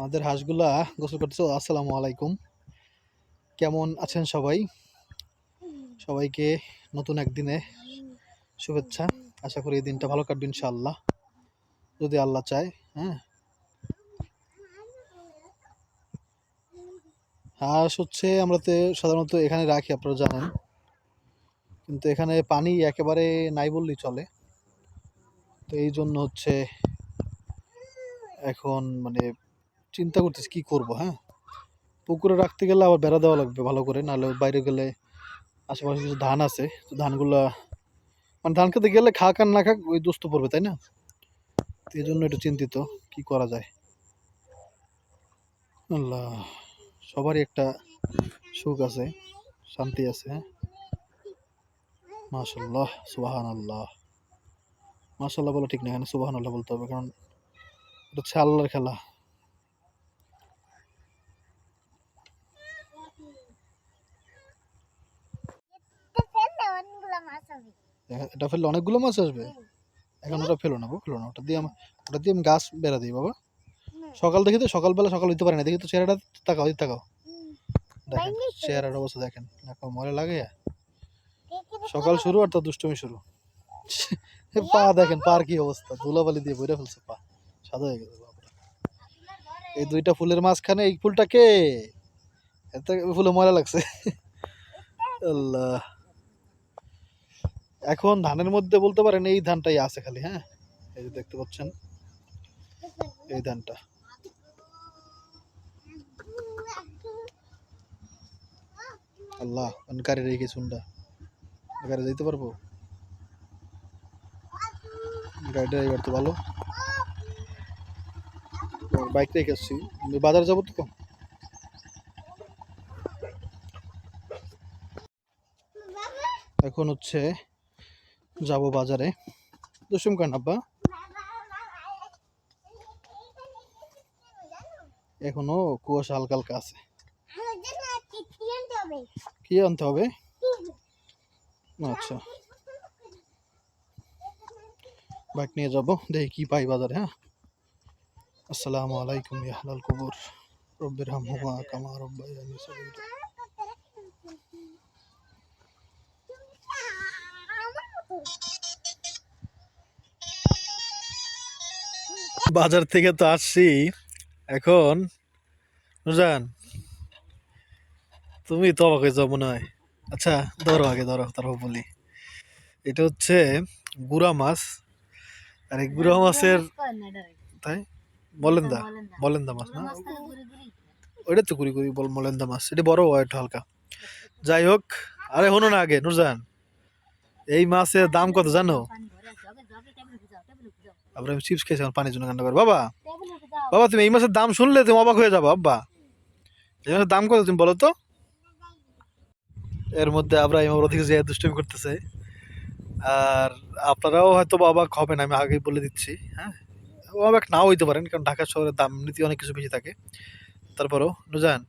আমাদের হাঁসগুলা গোসল করতেছে। আসসালামু আলাইকুম। কেমন আছেন সবাই? সবাইকে নতুন একদিনে শুভেচ্ছা। আশা করি এই দিনটা ভালো কাটবে ইনশাআল্লাহ। যদি আল্লাহ চায় হ্যাঁ। হাঁস হচ্ছে আমরা তো সাধারণত এখানে রাখি, আপনারা জানেন। কিন্তু এখানে পানি একেবারে নাই বললেই চলে। তো এই জন্য হচ্ছে এখন মানে চিন্তা করতেছি কি করব হ্যাঁ? পুকুরে রাখতে গেলে আবার বেড়া দেওয়া লাগবে ভালো করে, নাহলে বাইরে গেলে আশেপাশে কিছু ধান আছে, তো ধানগুলা মানে ধান খেতে গেলে খাক আর না খাক ওই দুস্থ পড়বে, তাই না? এই জন্য একটু চিন্তিত, কি করা যায়? আল্লাহ, সবারই একটা সুখ আছে, শান্তি আছে হ্যাঁ? মাশাল্লাহ সুবাহান আল্লাহ মাশাল্লাহ বলা ঠিক না, এখানে সুবাহান আল্লাহ বলতে হবে, কারণ এটা হচ্ছে আল্লাহর খেলা। এটা ফেললে অনেকগুলো মাছ আসবে। এখন ওটা ফেলো না ফেলো না। ওটা দিয়ে ওটা দিয়ে আমি গাছ বেড়া দিই বাবা। সকাল দেখি তো সকালবেলা সকাল হইতে পারে না। দেখি তো চেহারাটা তাকাও তাকাও। দেখেন চেহারার অবস্থা দেখেন। দেখো মরে লাগে। সকাল শুরু আর তার দুষ্টমি শুরু। পা দেখেন পার কি অবস্থা। ধুলাবালি দিয়ে বইরা ফেলছে পা। সাদা হয়ে গেছে এই দুইটা ফুলের মাঝখানে এই ফুলটা কে? এত ফুলে ময়লা লাগছে। আল্লাহ। এখন ধানের মধ্যে বলতে পারেন এই ধানটাই আছে খালি হ্যাঁ? এই যে দেখতে পাচ্ছেন, এই ধানটা। আল্লাহ গাড়ি রেখে শুনটা গাড়ি যেতে পারব? গাড়িটা এবার তো ভালো। বাইক রেখে আসছি। বাজারে যাব তো এখন হচ্ছে যাব বাজারে দুষ্টুম কান আব্বা এখনও কুয়াশা হালকা হালকা আছে কি আনতে হবে আচ্ছা বাইক নিয়ে যাব দেখি কি পাই বাজারে হ্যাঁ আসসালামু আলাইকুম ইয়া হালাল কবুর রব্বির হামহুমা কামা রব্বায়ানি সগীরা বাজার থেকে তো আসছি। এখন নুজান তুমি তো অবাক হয়ে যাও মনে হয়। আচ্ছা ধরো আগে, ধরো, তারপর বলি। এটা হচ্ছে গুড়া মাছ। আর এই গুড়া মাছের তাই? মলেন্দা। মলেন্দা মাছ না? ওইটা তো কুড়ি কুড়ি বল মলেন্দা মাছ। এটা বড় হয় হালকা। যাই হোক, আরে হনো না আগে নুরজান এই মাছের দাম কত জানো? তারপরে আমি চিপস খেয়েছিলাম পানির জন্য কান্না করে বাবা বাবা তুমি এই মাছের দাম শুনলে তুমি অবাক হয়ে যাব আব্বা। এই মাছের দাম কত তুমি বলো তো? এর মধ্যে আমরা আমার ওদিকে যে দুষ্টমি করতেছে আর আপনারাও হয়তো অবাক হবেন আমি আগেই বলে দিচ্ছি হ্যাঁ? অবাক নাও হইতে পারেন কারণ ঢাকা শহরের দাম নীতি অনেক কিছু বেশি থাকে। তারপরও নুজান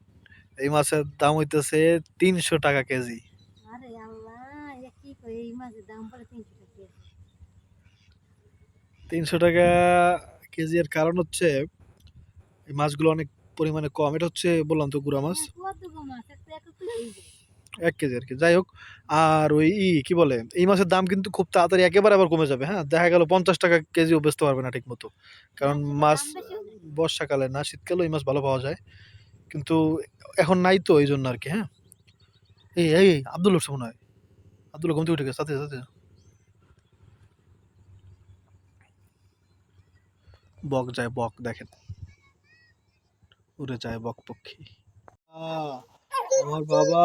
এই মাছের দাম হইতেছে তিনশো টাকা কেজি আরে আল্লাহ এটা কি কই এই মাছের দাম পড়ে তিনশো টাকা কেজি এর কারণ হচ্ছে এই মাছগুলো অনেক পরিমাণে কম। এটা হচ্ছে বললাম তো গুড়া মাছ। এক কেজি আর কি। যাই হোক আর ওই ই কি বলে এই মাছের দাম কিন্তু খুব তাড়াতাড়ি একেবারে আবার কমে যাবে হ্যাঁ? দেখা গেল পঞ্চাশ টাকা কেজিও বেচতে পারবে না ঠিক মতো কারণ মাছ। বর্ষাকালে না শীতকালে এই মাছ ভালো পাওয়া যায়। কিন্তু এখন নাই তো এই জন্য আর কি হ্যাঁ? এই এই আব্দুল মনে হয়। আব্দুল ঘুম থেকে উঠে গেছে সাথে সাথে। বক যায়, বক দেখেন। উড়ে যায় বক পক্ষী। আমার বাবা।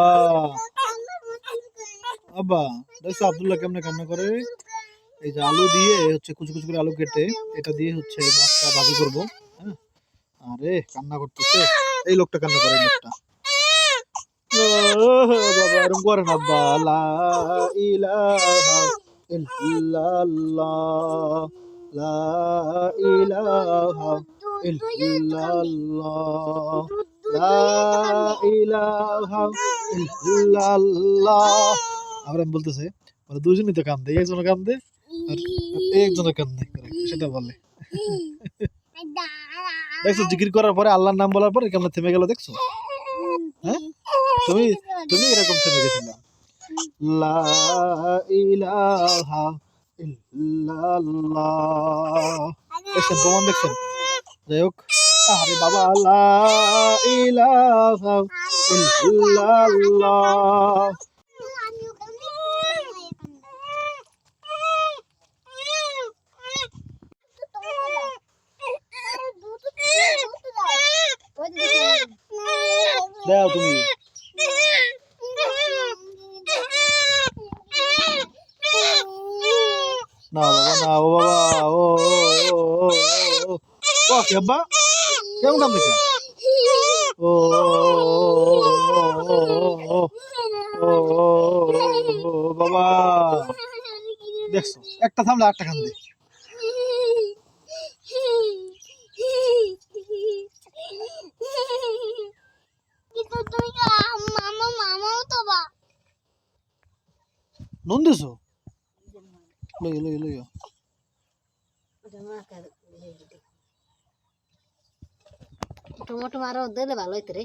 আব্বা দেখছ আব্দুল্লাহ কেমনে কান্না করে? এই যে আলু দিয়ে হচ্ছে কুচু কুচু করে আলু কেটে, এটা দিয়ে হচ্ছে মাছটা ভাজি করব হ্যাঁ? আরে, কান্না করতেছে। এই লোকটা কান্না করে, এই লোকটা। বাবা এরকম করে না, আব্বা। লা ইলাহা ইল্লাল্লাহ। লা ইলাহা ইল্লাল্লাহ। লা ইলাহা ইল্লাল্লাহ আবার আমি বলতেছে মানে দুজনই তো কান্দে একজনে কান্দে আর একজনে কান্দে সেটা বলে। দেখছ, জিকির করার পরে আল্লাহর নাম বলার পরে কেমন থেমে গেল, দেখছ? হ্যাঁ? তুমি তুমি এরকম থেমে গেছিলে। লা ইলাহা ইল্লাল্লাহ দেখছেন প্রমাণ দেখছেন যাই হোক আরে বাবা লা ইলাহা ইল্লাল্লাহ দাও তুমি না বাবা না ও বাবা ও ও কি আব্বা কেমন কাম দেখে ও ও বাবা দেখছ একটা থামলে আটটা খান দে কিন্তু তুমি মামা মামাও তো বা নুন দিছো লইও লইও লইও টমেটো আরও দিলে ভালো হইতো রে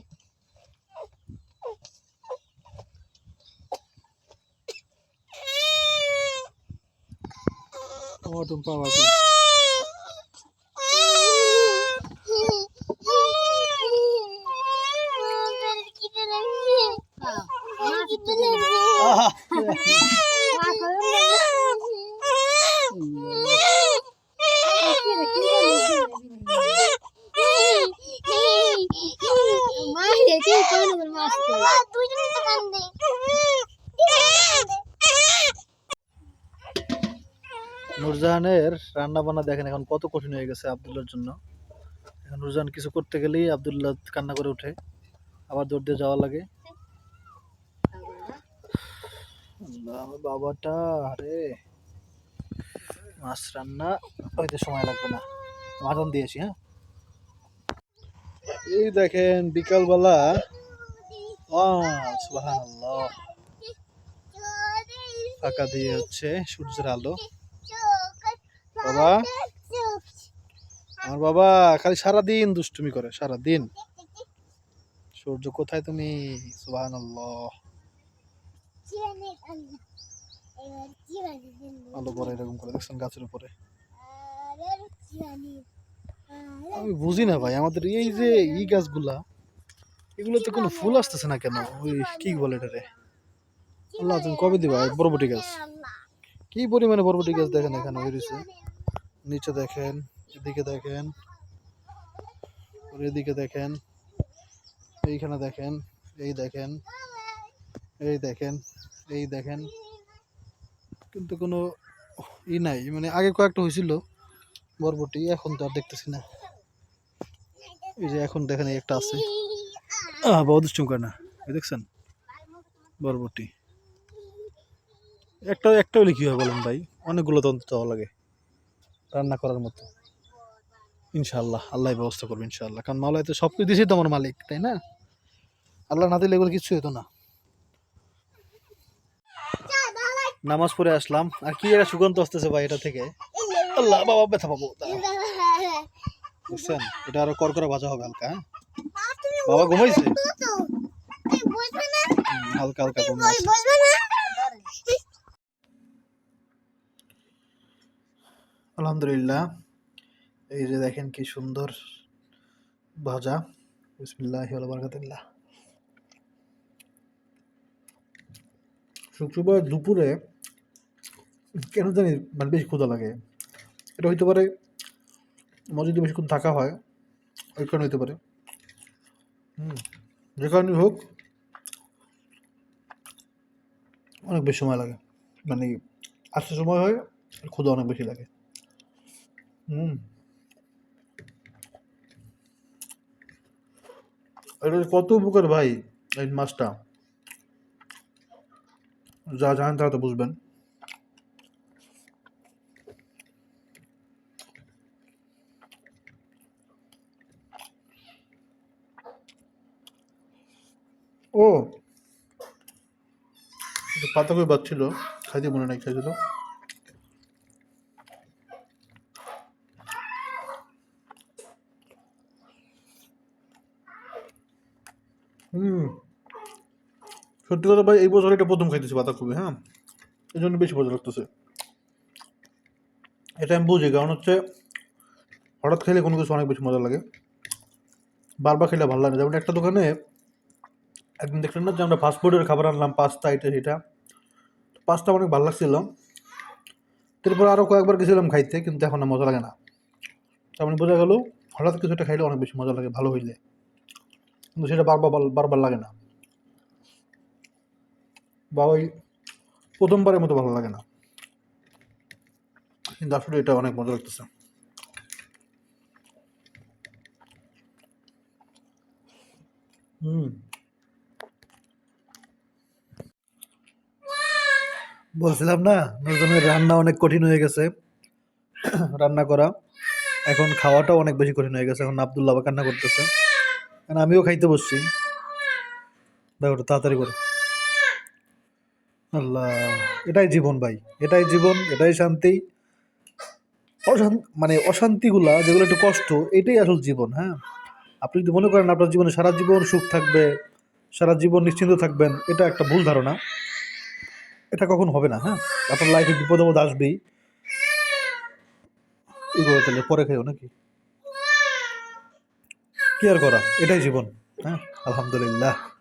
টমাটো পাওয়া কই আহা নূরজাহানের রান্না বান্না দেখেন এখন কত কঠিন হয়ে গেছে আবদুল্লার জন্য। এখন নূরজাহান কিছু করতে গেলেই আবদুল্লাহ কান্না করে ওঠে। আবার দৌড় দিয়ে যাওয়া লাগে। বাবাটা, আরে। মাছ রান্না হইতে সময় লাগবে না। মাটন দিয়েছি হ্যাঁ? এই দেখেন বিকালবেলা ফাঁকা দিয়ে হচ্ছে সূর্যের আলো। বাবা? আমার বাবা, খালি সারা দিন দুষ্টুমি করে, সারাদিন। সূর্য কোথায় তুমি? সুবহানাল্লাহ। আলো পরে এরকম করে, দেখছেন গাছের উপরে? আমি বুঝি না ভাই, আমাদের এই যে ই গাছগুলা, এগুলোতে কোনো ফুল আসতেছে না কেন? ওই কি বলে এটারে? আল্লাহ তুমি কবে দিবা? বরবটি গাছ। কি পরিমাণে বরবটি গাছ দেখেন এখানে? বেরিয়েছে নিচে দেখেন এদিকে দেখেন এদিকে দেখেন এইখানে দেখেন এই দেখেন এই দেখেন এই দেখেন। কিন্তু কোনো ই নাই মানে আগে কয়েকটা হয়েছিল বরবটি এখন তো আর দেখতেছি না। এই যে এখন দেখেন এই একটা আছে। আহ বহুত দুষ্টুম না দেখছেন? বরবটি। একটা একটা হলে কি হয় বলেন ভাই। অনেকগুলো তন্ত্র দেওয়া লাগে রান্না করার মতো। ইনশাল্লাহ আল্লাহ ব্যবস্থা করবে ইনশাআল্লাহ। কারণ মাওলাই তো সব কিছু দিয়েছে তো আমার মালিক, তাই না? আল্লাহ না দিলে এগুলো কিছু হতো না। নামাজ পড়ে আসলাম। আর কি একটা সুগন্ধ আসতেছে ভাই এটা থেকে। আল্লাহ, বাবা, ব্যথা পাবো। বুঝছেন? এটা আরও করকরা ভাজা হবে হালকা হ্যাঁ? বাবা ঘুমাইছে? হালকা হালকা ঘুমাইছে আলহামদুলিল্লাহ। এই যে দেখেন কি সুন্দর ভাজা। বিসমিল্লাহ শুক্রবার দুপুরে কেন জানি মানে বেশি ক্ষুধা লাগে। এটা হইতে পারে আমার যদি বেশিক্ষণ থাকা হয়, ওই কারণে হইতে পারে। হুম, যে কারণেই হোক, অনেক বেশি সময় লাগে। মানে আসতে সময় হয় ক্ষুধা অনেক বেশি লাগে। এটা কত উপকার ভাই, এই মাছটা? যা জানেন তারা তো বুঝবেন। ও পাতা করে বাচ্ছিল খাইতে মনে নাই খাইছিল হুম সত্যি কথা ভাই এই বছর এটা প্রথম খাইতেছি বাঁধাকপি হ্যাঁ? এই জন্য বেশি মজা লাগতেছে। এটা আমি বুঝি, কারণ হচ্ছে হঠাৎ খেলে কোনো কিছু অনেক বেশি মজা লাগে। বারবার খেলে ভালো লাগে। যেমন একটা দোকানে একদিন দেখলেন না যে আমরা ফাস্টফুডের খাবার আনলাম পাস্তা এটা, সেটা। পাস্তা অনেক ভালো লাগছিল। তারপর আরও কয়েকবার গেছিলাম খাইতে, কিন্তু এখন মজা লাগে না। তার বোঝা গেল, হঠাৎ কিছু একটা খাইলে অনেক বেশি মজা লাগে, ভালো হইলে। কিন্তু সেটা বারবার বারবার লাগে না। বা ওই প্রথমবারের মতো ভালো লাগে না। কিন্তু আসলে এটা অনেক মজা লাগতেছে। বলছিলাম না নজনের রান্না অনেক কঠিন হয়ে গেছে। রান্না করা। এখন খাওয়াটাও অনেক বেশি কঠিন হয়ে গেছে। এখন আবদুল্লাহ কান্না করতেছে। আমিও খাইতে বসছি। দেখো তাড়াতাড়ি করে। আল্লাহ, এটাই জীবন ভাই, এটাই জীবন, এটাই শান্তি। অশান মানে অশান্তিগুলা, যেগুলো একটু কষ্ট, এটাই আসল জীবন হ্যাঁ? আপনি যদি মনে করেন আপনার জীবনে সারা জীবন সুখ থাকবে, সারা জীবন নিশ্চিন্ত থাকবেন, এটা একটা ভুল ধারণা। এটা কখন হবে না হ্যাঁ? আপনার লাইফে বিপদ আপদ আসবেই। এগুলো তাহলে পরে খেয়েও নাকি? কি আর করা? এটাই জীবন হ্যাঁ? আলহামদুলিল্লাহ।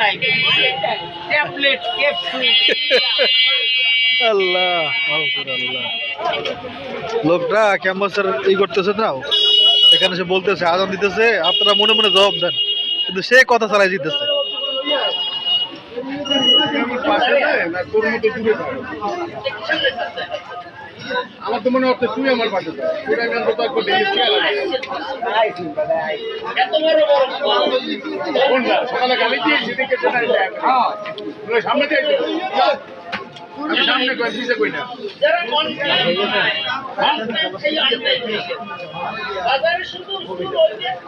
যারা ট্যাবলেট আল্লাহ আল্লাহ লোকটা ক্যাম্পাসের ই করতেছে না? এখানে সে বলতেছে আজান দিতেছে আপনারা মনে মনে জবাব দেন। কিন্তু সে কথা চালাই দিতেছে। আমার তো মনে হচ্ছে তুই আমার পাশে? সকালে গালি দিয়ে হ্যাঁ। সামনে দিয়ে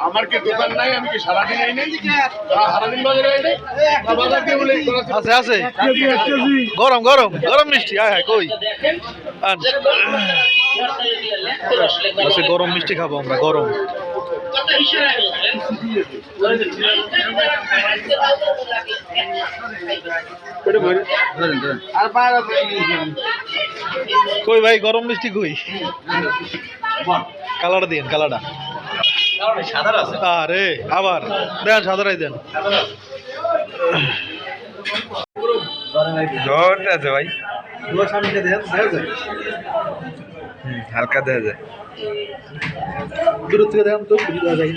আমার কি দোকান নাই? আমি কি সারাদিন এই নেই? সারাদিন বাজারে এই নেই? বাজার দিয়ে বলে আছে আছে। গরম গরম গরম মিষ্টি। আয় হায় কই? গরম মিষ্টি খাব আমরা গরম। কই ভাই গরম মিষ্টি কই? কালারটা দিন কালারটা। আরে আবার। দেন সাদারাই দেন। আছে ভাই। দেখা হালকা দেখা যায়। দূর থেকে দেখান তো কিছু দেওয়া যায়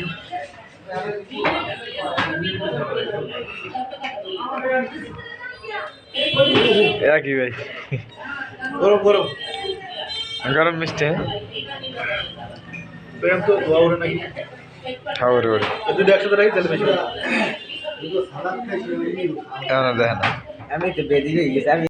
কি ভাই। গরম গরম। গরম মিষ্টি হ্যাঁ? দেখান তো ওঠে নাকি? খাবার করে যদি একসাথে রাখি তাহলে বেশি ভালো। এমন দেখে না। আমি তো বেরিয়ে গেছি আমি